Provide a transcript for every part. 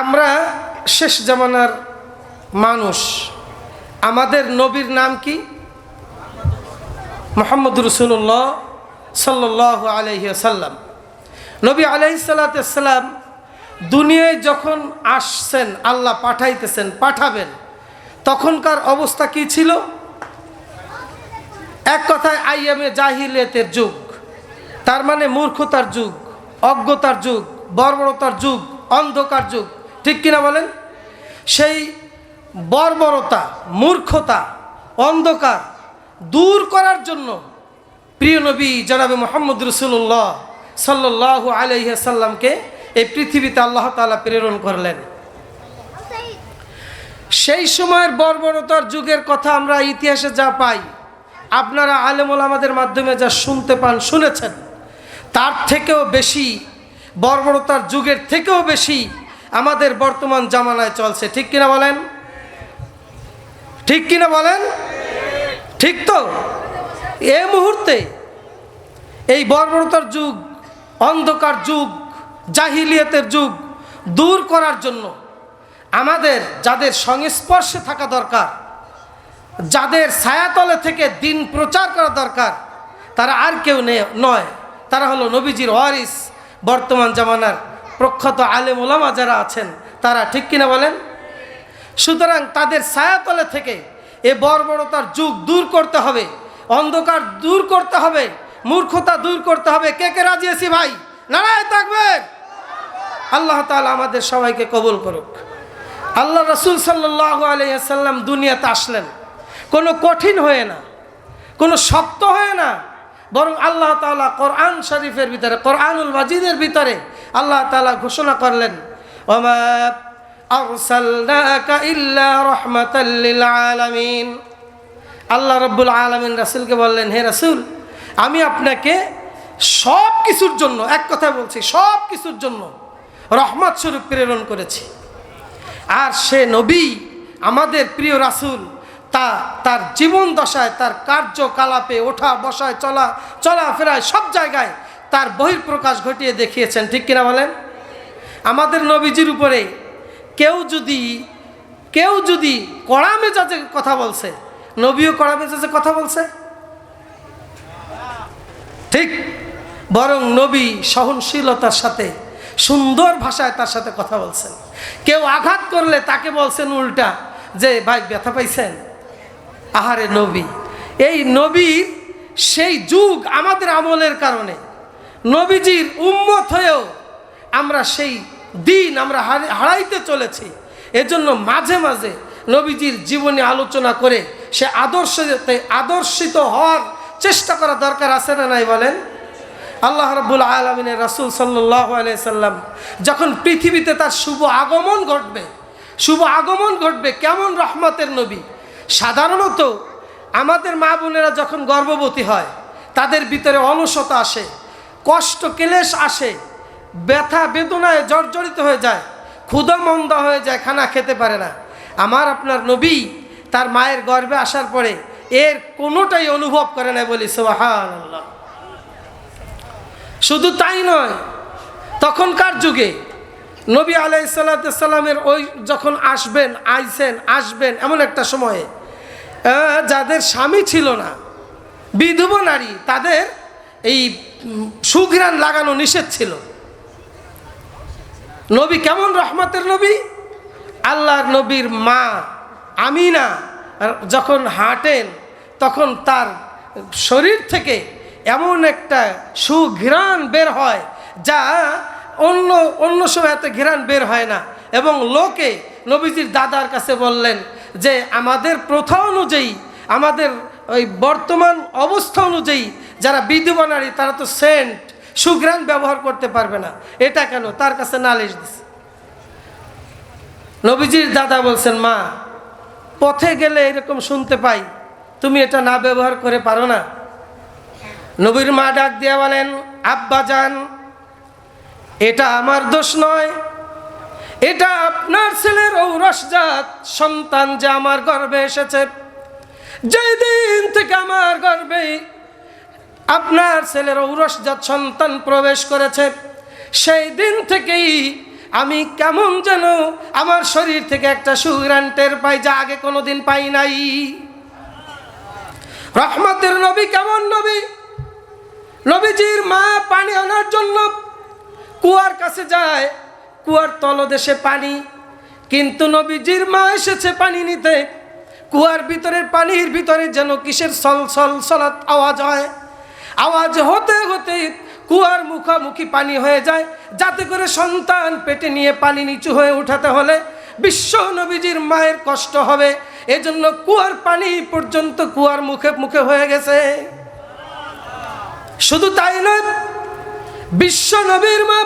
আমরা শেষ জামানার মানুষ। আমাদের নবীর নাম কি? মোহাম্মদ রসুল্লাহ সাল্লাহ আলহি সাল্লাম নবী আলহি সাল্লাম দুনিয়ায় যখন আসছেন, আল্লাহ পাঠাইতেছেন, পাঠাবেন, তখনকার অবস্থা কি ছিল? এক কথায় আইএমএ জাহিলিয়তের যুগ। তার মানে মূর্খতার যুগ, অজ্ঞতার যুগ, বর্বরতার যুগ, অন্ধকার যুগ। ঠিক কিনা বলেন? সেই বর্বরতা, মূর্খতা, অন্ধকার দূর করার জন্য প্রিয় নবী জনাবে মোহাম্মদ রসুল্লাহ সাল্লাহ আলহিসাল্লামকে এই পৃথিবীতে আল্লাহ তালা প্রেরণ করলেন। সেই সময়ের বর্বরতার যুগের কথা আমরা ইতিহাসে যা পাই, আপনারা আলেমুল আমাদের মাধ্যমে যা শুনতে পান, শুনেছেন, তার থেকেও বেশি, বর্বরতার যুগের থেকেও বেশি আমাদের বর্তমান জামানায় চলছে, ঠিক কিনা বলেন? ঠিক কিনা বলেন? ঠিক তো? এ মুহূর্তে এই বর্বরতার যুগ, অন্ধকার যুগ, জাহিলিয়তের যুগ দূর করার জন্য আমাদের যাদের সংস্পর্শে থাকা দরকার, যাদের ছায়াতলে থেকে দিন প্রচার করা দরকার, তারা আর কেউ নয়। তারা হলো নবীজির ওয়ারিস বর্তমান জামানার প্রখ্যাত আলেম ওলামা যারা আছেন, তারা ঠিক কিনা বলেন? সুতরাং তাদের ছায়াতলে থেকে এ বর্বরতার যুগ দূর করতে হবে, অন্ধকার দূর করতে হবে, মূর্খতা দূর করতে হবে। কে কে রাজি আছি ভাই? নারায় থাকবেন আল্লাহ তাআলা আমাদের সবাইকে কবুল করুক। আল্লাহ রসুল সাল্লাহ আলাইসাল্লাম দুনিয়াতে আসলেন। কোনো কঠিন হয়ে না, কোনো শক্ত হয়ে না, বরং আল্লাহ তাআলা কোরআন শরীফের ভিতরে, কোরআনুল মাজিদের ভিতরে আল্লাহ তালা ঘোষণা করলেন আলামিন। আল্লাহ রব্বুল আলমিন রাসুলকে বললেন, হে রাসুল, আমি আপনাকে সব কিছুর জন্য, এক কথা বলছি সব কিছুর জন্য রহমত স্বরূপ প্রেরণ করেছি। আর সে নবী, আমাদের প্রিয় রাসুল, তা, তার জীবন দশায়, তার কার্যকলাপে, ওঠা, বসায়, চলা, চলাফেরায় সব জায়গায় তার বহির্প্রকাশ ঘটিয়ে দেখিয়েছেন, ঠিক কিনা বলেন? আমাদের নবীজির উপরে কেউ যদি কেউ যদি কড়া মেজাজে কথা বলছে, নবীও কড়া মেজাজে কথা বলছে? ঠিক, বরং নবী সহনশীলতার সাথে, সুন্দর ভাষায় তার সাথে কথা বলছেন। কেউ আঘাত করলে তাকে বলছেন উল্টা, যে, ভাই, ব্যথা পাইছেন? আহারে নবী, এই নবীর সেই যুগ আমাদের আমলের কারণে নবীজির উম্মত হয়েও আমরা সেই দিন আমরা হারি- হারাইতে চলেছি। এজন্য মাঝে মাঝে নবীজির জীবনে আলোচনা করে সে আদর্শ আদর্শিত হওয়ার চেষ্টা করা দরকার আছে না নাই বলেন? আল্লাহ রব্বুল আলমিনের রাসুল সাল্লাহ সাল্লাম যখন পৃথিবীতে তার শুভ আগমন ঘটবে, শুভ আগমন ঘটবে কেমন রহমতের নবী? সাধারণত আমাদের মা বোনেরা যখন গর্ভবতী হয়, তাদের ভিতরে অলসতা আসে কষ্ট ক্লেশ আসে, ব্যথা বেদনায় জর্জরিত হয়ে যায় ক্ষুদা মন্দা হয়ে যায়, খানা খেতে পারে না। আমার আপনার নবী তার মায়ের গর্ভে আসার পরে এর কোনোটাই অনুভব করে না বলি সোহান শুধু তাই নয়, তখনকার যুগে নবী আলাইসাল্লামের ওই যখন আসবেন আইসেন আসবেন, এমন একটা সময়ে যাদের স্বামী ছিল না, বিধবা নারী, তাদের এই সুঘ্রাণ লাগানো নিষেধ ছিল। নবী কেমন রহমতের নবী? আল্লাহর নবীর মা আমিনা যখন হাঁটেন, তখন তার শরীর থেকে এমন একটা সুঘ্রাণ বের হয় যা অন্য অন্য সময় এত ঘ্রাণ বের হয় না। এবং লোকে নবীজির দাদার কাছে বললেন যে, আমাদের প্রথা অনুযায়ী, আমাদের ওই বর্তমান অবস্থা অনুযায়ী যারা বিধবা নারী, তারা তো সেন্ট। সুঘ্রাণ ব্যবহার করতে পারবে না। এটা কেন? তার কাছে নালিশ দিছে। নবীজির দাদা বলছেন, মা, পথে গেলে এরকম শুনতে পাই। তুমি এটা না ব্যবহার করে পারো না। নবীর মা ডাক দিয়া বলেন, আব্বা যান, এটা আমার দোষ নয়। এটা আপনার ছেলের ঔরসজাত সন্তান যে আমার গর্বে এসেছে, যেই দিন থেকে আমার গর্ভে আপনার ছেলের ঔরসজাত সন্তান প্রবেশ করেছে। সেই দিন থেকেই আমি কেমন যেন আমার শরীর থেকে একটা সুগ্রান্টের পাই যা আগে কোনো দিন পাই নাই। রহমতের নবী কেমন নবী? নবীজির মা পানি আনার জন্য কুয়ার কাছে যায়, কুয়ার তলদেশে পানি। কিন্তু নবীজির মা এসেছে পানি নিতে। কুয়ার ভিতরের পানির ভিতরে যেন কিসের সল সল সলাত আওয়াজ হয়। আওয়াজ হতে হতে কুয়ার মুখামুখি পানি হয়ে যায়। যাতে করে সন্তান পেটে নিয়ে পানি নিচু হয়ে উঠাতে হলে বিশ্ব নবীজির মায়ের কষ্ট হবে। এজন্য কুয়ার পানি পর্যন্ত কুয়ার মুখে মুখে হয়ে গেছে। শুধু তাই নয়, বিশ্ব নবীর মা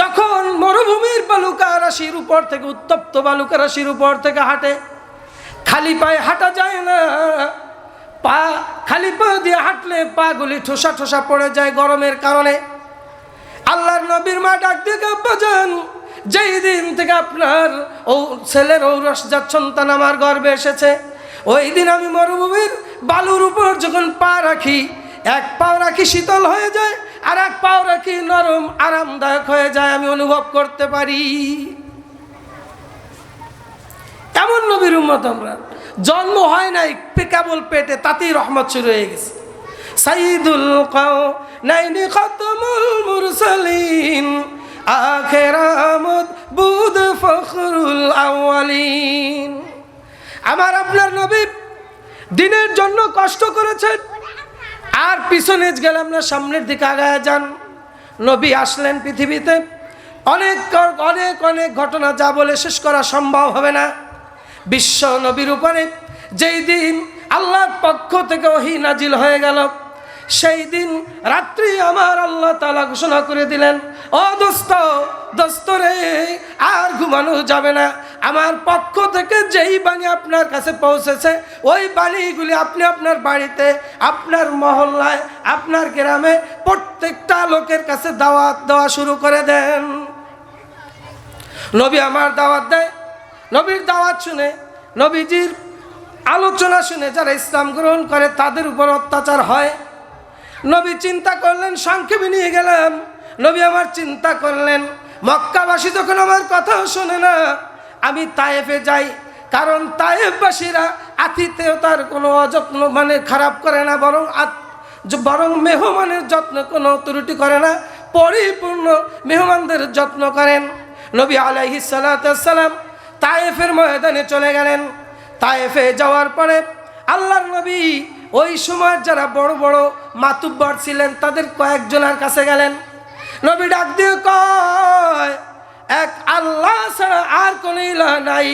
যখন মরুভূমির বালুকা রাশির উপর থেকে, উত্তপ্ত বালুকা রাশির উপর থেকে হাঁটে, খালি পায়ে হাঁটা যায় না। পা খালি পা দিয়ে হাঁটলে পাগুলি ঠোসা ঠোসা পড়ে যায় গরমের কারণে। আল্লাহর নবীর মা ডাক দিয়ে বাজান যেই দিন থেকে আপনার ও ছেলের ঔরস সন্তান আমার গর্বে এসেছে, ওই দিন আমি মরুভূমির বালুর উপর যখন পা রাখি, এক পাও রাখি শীতল হয়ে যায়, আর এক পাও রাখি নরম আরামদায়ক হয়ে যায়, আমি অনুভব করতে পারি। এমন নবীর উম্মত আমরা। জন্ম হয় নাই কেবল পেটে তাতেই রহমত শুরু হয়ে গেছে। সাইদুল কাও নাইনি খতমুল মুরসালিন, আখেরামত বুদ ফখরুল আউয়ালিন। আমার আপনার নবী দিনের জন্য কষ্ট করেছেন, আর পিছনে গেলাম না, সামনের দিকে আগায় যান। নবী আসলেন পৃথিবীতে। অনেক অনেক অনেক ঘটনা যা বলে শেষ করা সম্ভব হবে না। বিশ্ব নবীর উপরে যেই দিন আল্লাহর পক্ষ থেকে ওহি নাজিল হয়ে গেল, সেই দিন রাত্রি আমার আল্লাহ তালা ঘোষণা করে দিলেন, ও দোস্ত দোস্ত রে, আর ঘুমানো যাবে না। আমার পক্ষ থেকে যেই বাণী আপনার কাছে পৌঁছেছে, ওই বাণীগুলি আপনি আপনার বাড়িতে, আপনার মহল্লায়, আপনার গ্রামে প্রত্যেকটা লোকের কাছে দাওয়াত দেওয়া শুরু করে দেন। নবী আমার দাওয়াত দেয় নবীর দাওয়াত শুনে, নবীজির আলোচনা শুনে যারা ইসলাম গ্রহণ করে তাদের উপর অত্যাচার হয়। নবী চিন্তা করলেন সংক্ষেপে নিয়ে গেলাম। নবী আমার চিন্তা করলেন, মক্কাবাসী যখন আমার কথাও শোনে না, আমি তায়েফে যাই। কারণ তায়েফবাসীরা আতিথেয়তার কোনো অযত্ন মানে খারাপ করে না, বরং বরং মেহমানের যত্ন কোনো ত্রুটি করে না, পরিপূর্ণ মেহমানদের যত্ন করেন। নবী আলাইহি সালাম তায়েফের ময়দানে চলে গেলেন। তায়েফে যাওয়ার পরে আল্লাহর নবী ওই সময় যারা বড় বড় মাতুব্বর ছিলেন, তাদের কয়েকজনের কাছে গেলেন। নবী ডাক দিয়ে কয়, এক আল্লাহ ছাড়া আর কোনো ইলাহ নাই।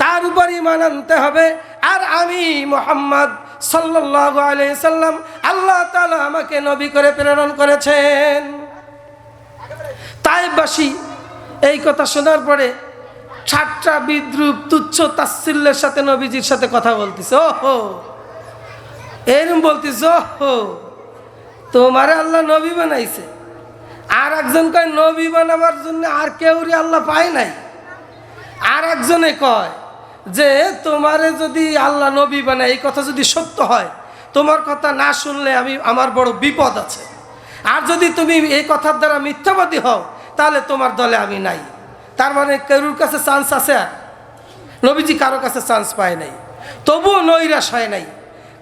তার উপর ইমান আনতে হবে। আর আমি মোহাম্মদ সাল্লাল্লাহু আলাইহি সাল্লাম, আল্লাহ তাআলা আমাকে নবী করে প্রেরণ করেছেন। তাইবাসী এই কথা শোনার পরে ঠাট্টা বিদ্রুপ তুচ্ছ তাচ্ছিল্যের সাথে নবীজির সাথে কথা বলতেছে। ও হো এরম বলতিস ও হো তোমারে আল্লাহ নবী বানাইছে। আর একজন কয়, নবী বানাবার জন্য আর কেউরি আল্লাহ পায় নাই? আর একজনে কয়, যে তোমারে যদি আল্লাহ নবী বানায়, এই কথা যদি সত্য হয়, তোমার কথা না শুনলে আমি, আমার বড় বিপদ আছে। আর যদি তুমি এই কথার দ্বারা মিথ্যাবাদী হও, তাহলে তোমার দলে আমি নাই। তার মানে কারুর কাছে চান্স আছে? আর নবীজি কারও কাছে চান্স পায় নাই। তবুও নৈরাশ হয় নাই।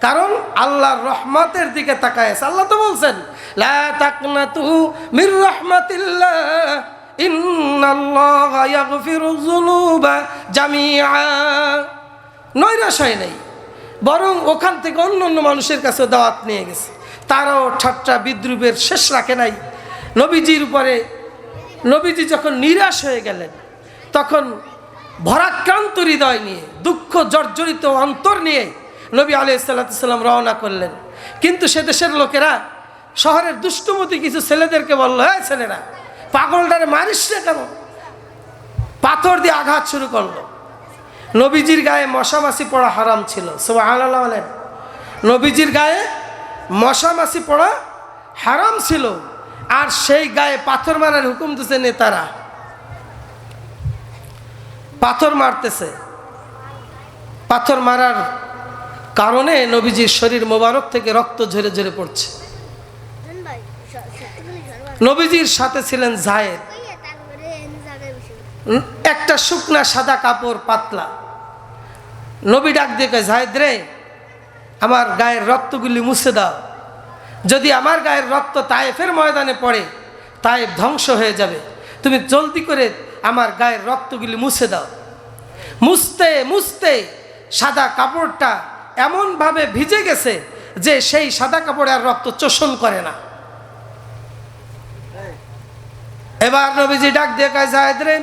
কারণ আল্লাহর রহমতের দিকে তাকায় আছে। আল্লাহ তো বলছেন, লা নৈরাশ হয় নাই। বরং ওখান থেকে অন্য অন্য মানুষের কাছে দাওয়াত নিয়ে গেছে। তারাও ঠাট্টা বিদ্রুপের শেষ রাখে নাই। নবীজির উপরে নবীজি যখন নিরাশ হয়ে গেলেন, তখন ভরাক্রান্ত হৃদয় নিয়ে, দুঃখ, জর্জরিত অন্তর নিয়ে নবী আলিয়া সাল্লাম রওনা করলেন। কিন্তু সে দেশের লোকেরা শহরের দুষ্টমতি কিছু ছেলেদেরকে বলল হ্যাঁ ছেলেরা, পাগলটারে মারিস না কেন? পাথর দিয়ে আঘাত শুরু করল। নবীজির গায়ে মশামাছি পড়া হারাম ছিল, সুবহানাল্লাহ বলেন। নবীজির গায়ে মশামাছি পড়া হারাম ছিল। আর সেই গায়ে পাথর মারার হুকুম দিছে নেতারা। পাথর মারতেছে। পাথর মারার কারণে নবীজির শরীর মোবারক থেকে রক্ত ঝরে ঝরে পড়ছে। নবীজির সাথে ছিলেন জায়েদ। একটা শুকনা সাদা কাপড়, পাতলা। নবী ডাক দিয়ে জাহেদ রে, আমার গায়ের রক্তগুলি মুছে দাও। যদি আমার গায়ের রক্ত তায়েফের ময়দানে পড়ে, তায়েফ ধ্বংস হয়ে যাবে। তুমি জলদি করে আমার গায়ের রক্তগুলি মুছে দাও। মুছতে মুছতে সাদা কাপড়টা এমনভাবে ভিজে গেছে যে সেই সাদা কাপড়ে আর রক্ত চোষণ করে না। এবার নবীজি ডাক দিয়ে জাহেদ রে,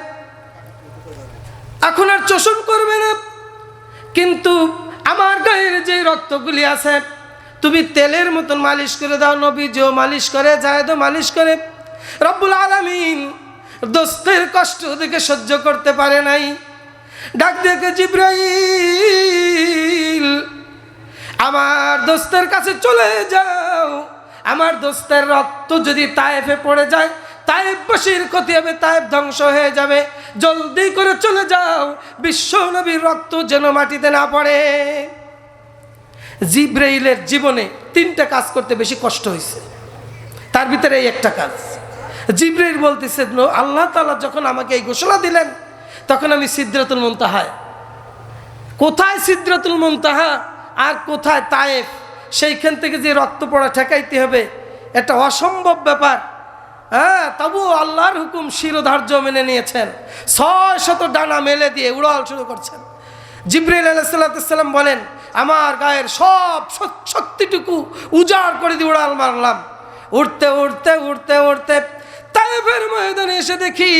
এখন আর চোষণ করবে না। কিন্তু আমার গায়ের যে রক্তগুলি আছে তুমি তেলের মতন মালিশ করে দাও নবীজিও মালিশ করে জাহেদও মালিশ করে। রব্বুল আলামিন দোস্তের কষ্ট দেখে সহ্য করতে পারে নাই। ডাক দেখে জিব্রাইল, আমার দোস্তের কাছে চলে যাও। আমার দোস্তের রক্ত যদি তায়েফে পড়ে যায় তায়েব বসির ক্ষতি হবে তায়েব ধ্বংস হয়ে যাবে। জলদি করে চলে যাও। বিশ্ব নবীর রক্ত যেন মাটিতে না পড়ে। জিব্রাইলের জীবনে তিনটা কাজ করতে বেশি কষ্ট হয়েছে। তার ভিতরে এই একটা কাজ। জিব্রাইল বলতেছে আল্লাহ তাআলা যখন আমাকে এই ঘোষণা দিলেন, তখন আমি সিদ্ধাতুল মুনতাহায় কোথায় সিদ্ধাতুল মুনতাহা আর কোথায় তায়েফ? সেইখান থেকে যে রক্ত পড়া ঠেকাইতে হবে একটা অসম্ভব ব্যাপার। হ্যাঁ তবু আল্লাহর হুকুম শিরোধার্য মেনে নিয়েছেন। ছয় শত ডানা মেলে দিয়ে উড়াল শুরু করছেন। জিব্রাইল আলাইসাল্লাম বলেন, আমার গায়ের সব শক্তিটুকু উজাড় করে দিয়ে উড়াল মারলাম। উঠতে উঠতে উঠতে উঠতে তাইফের ময়দানে এসে দেখি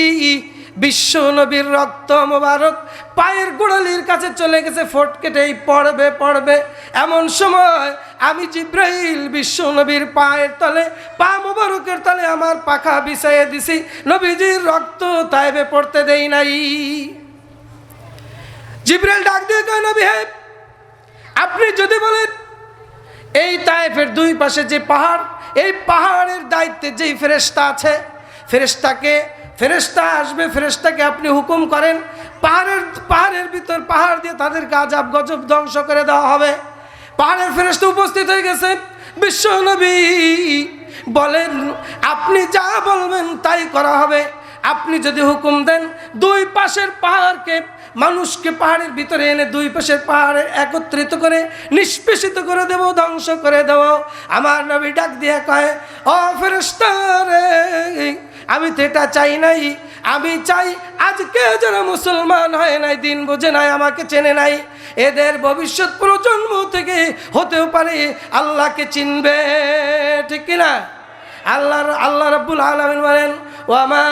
বিশ্ব নবীর রক্ত মোবারক পায়ের গোড়ালির কাছে চলে গেছে, ফোট কেটেই পড়বে পড়বে। এমন সময় আমি জিব্রাইল বিশ্ব নবীর পায়ের তলে, পা মোবারকের তলে আমার পাখা বিছাইয়ে দিছি। নবীজির রক্ত তাইবে পড়তে দেই নাই। জিব্রাইল ডাক দিয়ে কয়, নবী হে, আপনি যদি বলেন, এই তায়েফের দুই পাশে যে পাহাড়, এই পাহাড়ের দায়িত্বে যেই ফেরেস্তা আছে ফেরেস্তাকে ফেরেস্তা আসবে ফেরেস্তাকে আপনি হুকুম করেন, পাহাড়ের পাহাড়ের ভিতর পাহাড় দিয়ে তাদেরকে আজাব, গজব ধ্বংস করে দেওয়া হবে। পাহাড়ের ফেরেস্তা উপস্থিত হয়ে গেছে। বিশ্ব নবী বলেন, আপনি যা বলবেন তাই করা হবে। আপনি যদি হুকুম দেন, দুই পাশের পাহাড়কে মানুষকে পাহাড়ের ভিতরে এনে দুই পাশের পাহাড়ে একত্রিত করে, নিষ্পেষিত করে দেব, ধ্বংস করে দেব। আমার নবী ডাক দিয়ে কয়, ও ফেরেস্তারে আমি তো এটা চাই নাই। আমি চাই আজকে যারা মুসলমান হয় নাই, দিন বোঝে নাই, আমাকে চেনে নাই। এদের ভবিষ্যৎ প্রজন্ম থেকে হতেও পারে আল্লাহকে চিনবে। ঠিক কিনা? আল্লাহ আল্লাহ রাব্বুল আলামিন বলেন ওয়ামা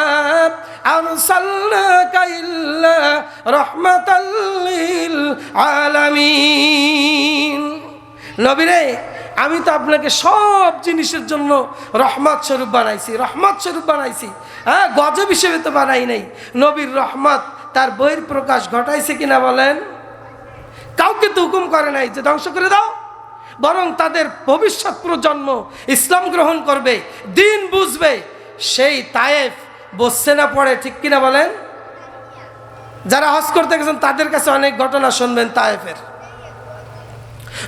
আরসালনাকা ইল্লা রাহমাতাল লিল আলামিন। নবীরে, আমি তো আপনাকে সব জিনিসের জন্য রহমত স্বরূপ বানাইছি, রহমত স্বরূপ বানাইছি। হ্যাঁ গজব হিসেবে তো বানাই নাই। নবীর রহমত তার বইয়ের প্রকাশ ঘটাইছে কিনা বলেন? কাউকে তো হুকুম করে নাই যে ধ্বংস করে দাও। বরং তাদের ভবিষ্যৎ প্রজন্ম ইসলাম গ্রহণ করবে, দিন বুঝবে, সেই তায়েফ বসছে না পড়ে, ঠিক কিনা বলেন? যারা হজ করতে গেছেন, তাদের কাছে অনেক ঘটনা শুনবেন তায়েফের।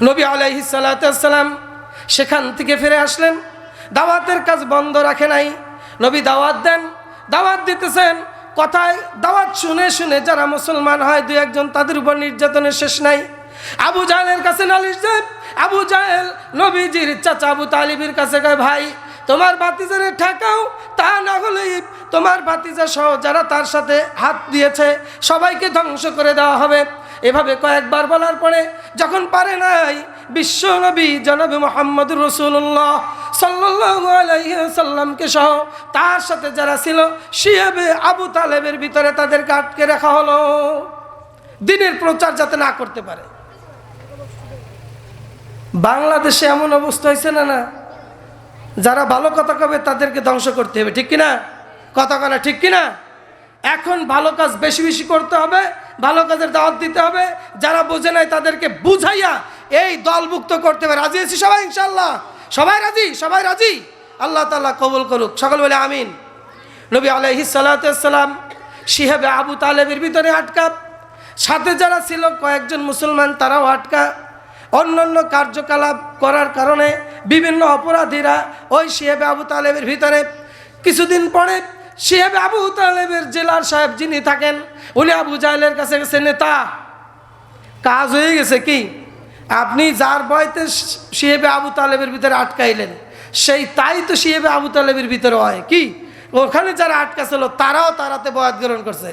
নবী আলাইহি সালাম সেখান থেকে ফিরে আসলেন, দাওয়াতের কাজ বন্ধ রাখে নাই। নবী দাওয়াত দেন, দাওয়াত দিতেছেন, কথায় দাওয়াত শুনে শুনে যারা মুসলমান হয়, দুই একজন তাদের উপর নির্যাতনের শেষ নাই। আবু জাহেলের কাছে নালিশ যায় আবু জাহেল নবীজির চাচা আবু তালিবের কাছে কয়, ভাই তোমার বাতিজারে ঠেকাও, তা না হলে তোমার বাতিজা সহ যারা তার সাথে হাত দিয়েছে, সবাইকে ধ্বংস করে দেওয়া হবে। এভাবে কয়েকবার বলার পরে যখন পারে নাই, বিশ্ব নবী, জনবী মোহাম্মদ রসুল্লাহ সাল্লাসাল্লামকে সহ তার সাথে যারা ছিল শিয়াবে আবু তালেবের ভিতরে তাদেরকে আটকে রাখা হলো। দিনের প্রচার যাতে না করতে পারে। বাংলাদেশে এমন অবস্থা হয়েছে না না? যারা ভালো কথা কবে তাদেরকে ধ্বংস করতে হবে, ঠিক কিনা? কথা কনা ঠিক কিনা? এখন ভালো কাজ বেশি বেশি করতে হবে, ভালো কাজের দাওয়াত দিতে হবে, যারা বোঝে নাই তাদেরকে বুঝাইয়া এই দলভুক্ত করতে হবে। রাজি আছি সবাই ইনশাল্লাহ সবাই রাজি? সবাই রাজি? আল্লাহ তাল্লাহ কবুল করুক। সকল বলে আমিন। নবী আলহি সাল্লাম শিহাবে আবু তালেবের ভিতরে আটকা। সাথে যারা ছিল কয়েকজন মুসলমান তারাও আটকা। অন্যান্য কার্যকলাপ করার কারণে বিভিন্ন অপরাধীরা ওই শিহেবে আবু তালেবের ভিতরে। কিছুদিন পরে শিহেব আবু তালেবের জেলার সাহেব যিনি থাকেন, উনি আবু জাহেলের কাছে গেছে, নেতা, কাজ হয়ে গেছে কি? আপনি যার বয়তে শিহেবে আবু তালেবের ভিতরে আটকাইলেন, সেই তাই তো শিহেবে আবু তালেবের ভিতরে হয় কি? ওখানে যারা আটকা ছিল তারাও তারাতে বয়াত গ্রহণ করছে।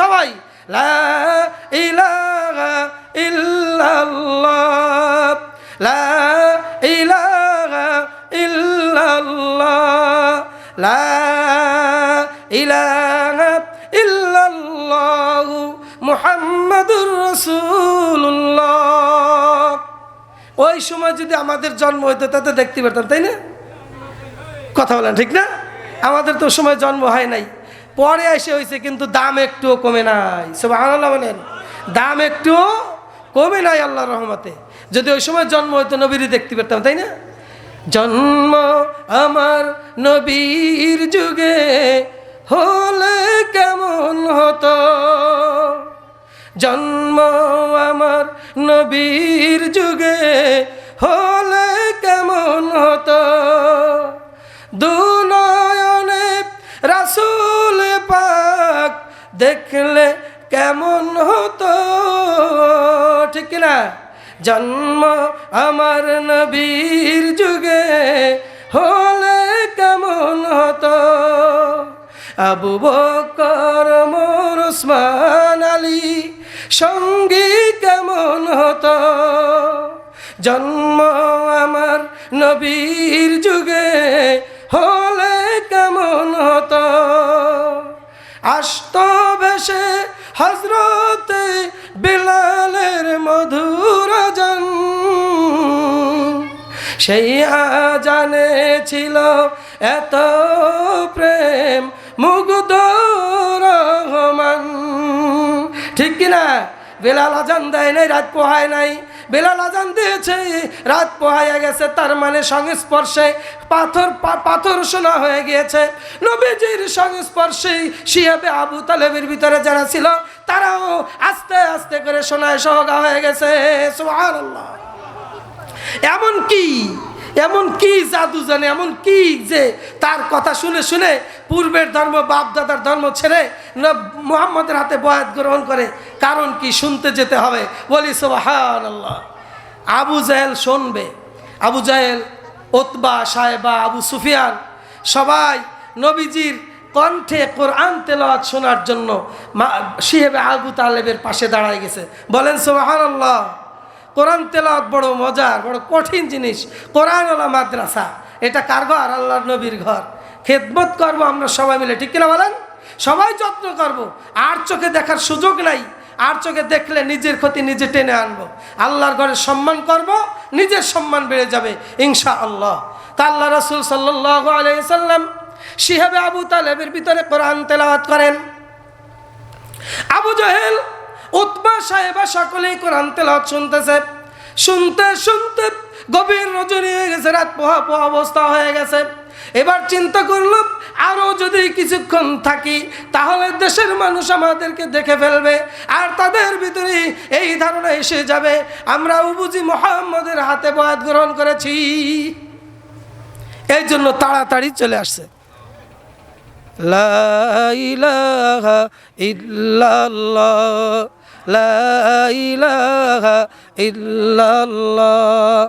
সবাই লা লা লা মুহাম্মাদুর ওই সময় যদি আমাদের জন্ম হইতো তাতে দেখতে পারতাম, তাই না? কথা বলেন, ঠিক না? আমাদের তো সময় জন্ম হয় নাই। পরে এসে হয়েছে, কিন্তু দাম একটুও কমে নাই। সব আল্লাহ বলেন। দাম একটুও কমে নাই আল্লাহ রহমতে। যদি ওই সময় জন্ম হইতো, নবীরই দেখতে পারতাম তাই না? জন্ম আমার নবীর যুগে হলে কেমন হতো? জন্ম আমার নবীর যুগে হলে দেখলে কেমন হতো? ঠিক না জন্ম আমার নবীর যুগে হলে কেমন হতো? আবু বকর, মোর ওসমান আলী সঙ্গী কেমন হতো? জন্ম আমার নবীর যুগে হলে কেমন হতো? বেশে হজরতে বিলালের মধুর জন। সেই আজানে ছিল এত প্রেম মুগ্ধ রহমান। ঠিক কিনা? বেলাল আজান দেয় নাই, রাত পোহায় নাই। বেলাল আজান দিয়েছে, রাত পোহাইয়া গেছে, তার মানে সংস্পর্শে পাথর পাথর সোনা হয়ে গিয়েছে। নবীজির সংস্পর্শে শিয়াবে আবু তালেবের ভিতরে যারা ছিল, তারাও আস্তে আস্তে করে সোনায় সহগা হয়ে গেছে। এমন কি এমন কি জাদু জানে, এমন কি যে তার কথা শুনে শুনে পূর্বের ধর্ম বাপ দাদার ধর্ম ছেড়ে মুহাম্মদের হাতে বয়াত গ্রহণ করে। কারণ কি? শুনতে যেতে হবে। বলি সোহান আবু জাহেল শুনবে। আবু জাহেল ওতবা সাহেবা আবু সুফিয়ান সবাই নবীজির কণ্ঠে কোরআন তেলাওয়াত শোনার জন্য মা শিহেবে আবু তালেবের পাশে দাঁড়ায় গেছে। বলেন সোহান আল্লাহ কোরআন তেলাওয়াত বড় মজার বড় কঠিন জিনিস। কোরআনওয়ালা মাদ্রাসা। এটা কার ঘর? আল্লাহর নবীর ঘর। খেদমত করব আমরা সবাই মিলে, ঠিক কিনা বলেন? সবাই যত্ন করব। আর চোখে দেখার সুযোগ নাই। আর চোখে দেখলে নিজের ক্ষতি নিজে টেনে আনব। আল্লাহর ঘরে সম্মান করব, নিজের সম্মান বেড়ে যাবে ইনশা আল্লাহ তা আল্লাহ রসুল সাল্লাহ আলাইসাল্লাম শিহাবে আবু তালেবের ভিতরে কোরআন তেলাওয়াত করেন। আবু জাহেল উতবা সাহেবা সকলেই কোরআন তেলাওয়াত শুনতেছে। শুনতে শুনতে গভীর রজনী হয়ে গেছে, রাত পোহা পোহা অবস্থা হয়ে গেছে। এবার চিন্তা করল আরও যদি কিছুক্ষণ থাকি, তাহলে দেশের মানুষ আমাদেরকে দেখে ফেলবে, আর তাদের ভিতরে এই ধারণা এসে যাবে। আমরা বুঝি মোহাম্মদের হাতে বয়াত গ্রহণ করেছি। এই জন্য তাড়াতাড়ি চলে আসছে। লা ইল্লাল্লাহ। লা ইলাহা ইল্লাল্লাহ